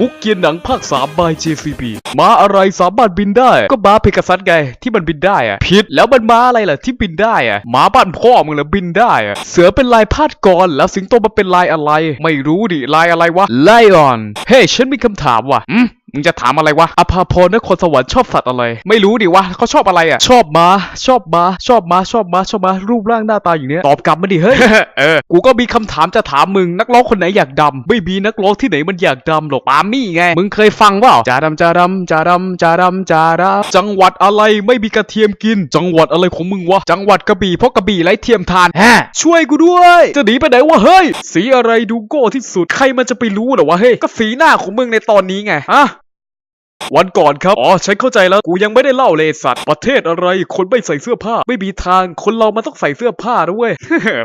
มุกเกียนหนังภาค3 by JCB ม้าอะไรสามารถบินได้ ก็ม้าเพกาซัสไงที่มันบินได้อะผิดแล้วมันม้าอะไรล่ะที่บินได้อะม้าบ้านพ่อมึงเหรอบินได้อะเสือเป็นลายพาดกรแล้วสิงโตมันเป็นลายอะไร ไม่รู้ดิลายอะไรวะไลออน เฮ้ยฉันมีคำถามว่ะอืม มึงจะถามอะไรวะอภาพรนครสวรรค์ชอบสัตว์อะไร ไม่รู้ดิวะเขาชอบอะไรอะ ชอบม้า ชอบม้า ชอบม้า ชอบม้า ชอบม้า รูปร่างหน้าตาอย่างเนี้ย ตอบกลับมาดิ เฮ้ย เออ กูก็มีคำถามจะถามมึง นักร้องคนไหนอยากดำไม่มีนักร้องที่ไหนมันอยากดำหรอกปามี่ไง มึงเคยฟังเปล่าจาดำจาดำจาดำจาดำจาดำจังหวัดอะไรไม่มีกระเทียมกิน จังหวัดอะไรของมึงวะ จังหวัดกระบี่เพราะกระบี่ไร้เทียมทานแฮะช่วยกูด้วย จะหนีไปไหนวะ เฮ้ย สีอะไรดูโก้ที่สุด ใครมันจะไปรู้เหรอวะ เฮ้ย ก็สีหน้าของมึงในตอนนี้ไงฮะ วันก่อนครับ อ๋อ ฉันเข้าใจแล้ว กูยังไม่ได้เล่าเลยสัตว์ ประเทศอะไร คนไม่ใส่เสื้อผ้า ไม่มีทาง คนเรามันต้องใส่เสื้อผ้าด้วย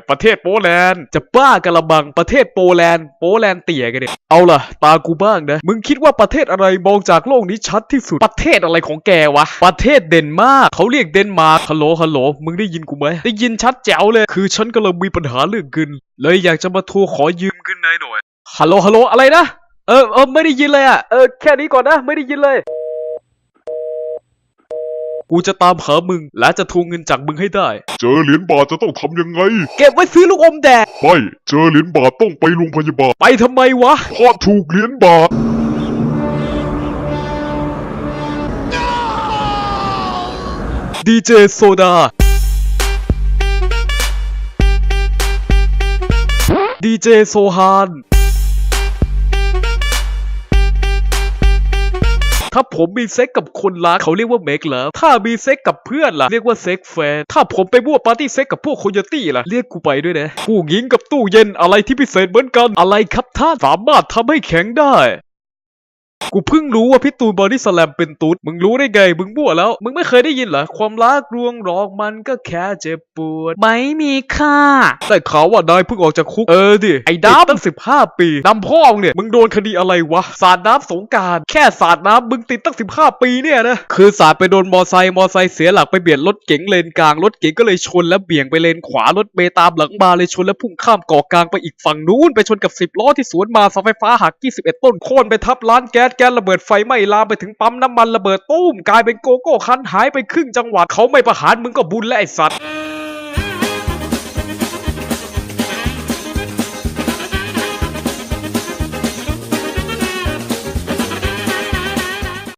ประเทศโปแลนด์ จะบ้ากะละบัง ประเทศโปแลนด์ โปแลนด์เตี่ยกันเนี่ย เอาล่ะ ตากูบ้างนะ มึงคิดว่าประเทศอะไรมองจากโลกนี้ชัดที่สุด ประเทศอะไรของแกวะ ประเทศเดนมาร์กเขาเรียกเดนมาร์ก ฮัลโหล ฮัลโหล มึงได้ยินกูไหม ได้ยินชัดแจ๋วเลย คือฉันกำลังมีปัญหาเรื่องเงิน เลยอยากจะมาโทรขอยืมเงินนายหน่อย ฮัลโหล ฮัลโหล อะไรนะ เออเออไม่ได้ยินเลยอะ เออแค่นี้ก่อนนะ ไม่ได้ยินเลย กูจะตามหามึง และจะทวงเงินจากมึงให้ได้ เจอเหรียญบาทจะต้องทำยังไง เก็บไว้ซื้อลูกอมแดกไม่ เจอเหรียญบาทต้องไปโรงพยาบาลไปทำไมวะ เพราะถูกเหรียญบาท ดีเจโซดา ดีเจโซฮาน ถ้าผมมีเซ็กกับคนรักเขาเรียกว่าเมกเหรอถ้ามีเซ็กกับเพื่อนล่ะ เรียกว่าเซ็กแฟน ถ้าผมไปมั่วปาร์ตี้เซ็กกับพวกโคโยตี้ล่ะ เรียกกูไปด้วยนะผู้หญิงกับตู้เย็นอะไรที่พิเศษเหมือนกัน อะไรครับท่าน สามารถทำให้แข็งได้ กูเพิ่งรู้ว่าพี่ตูนบอดี้สแลมเป็นตุ๊ดมึงรู้ได้ไง มึงมั่วแล้ว มึงไม่เคยได้ยินเหรอ ความรักรวงรอกมันก็แค่เจ็บปวด ไม่มีค่า แต่ข่าวว่านายเพิ่งออกจากคุก เออดิ ไอ้ดำตั้งสิบห้าปีดำพ่อมึงเนี่ย มึงโดนคดีอะไรวะ สาดน้ำสงกราร แค่สาดน้ำมึงติดตั้งสิบห้าปีเนี่ยนะ คือสาดไปโดนมอไซค์ มอไซค์เสียหลักไปเบียดรถเก๋งเลนกลาง รถเก๋งก็เลยชนแล้วเบี่ยงไปเลนขวา รถเมย์ตามหลังมาเลยชนแล้วพุ่งข้ามเกาะกลางไปอีกฝั่งนู้น ไปชนกับสิบล้อที่สวนมาเสาไฟฟ้าหัก21ต้นโค่นไปทับร้านแก๊สแก๊สระเบิดไฟไหม้ลามไปถึงปั๊มน้ำมันระเบิดตุ้มกลายเป็นโกโก้คันหายไปครึ่งจังหวัดเขาไม่ประหารมึงก็บุญและไอสัตว์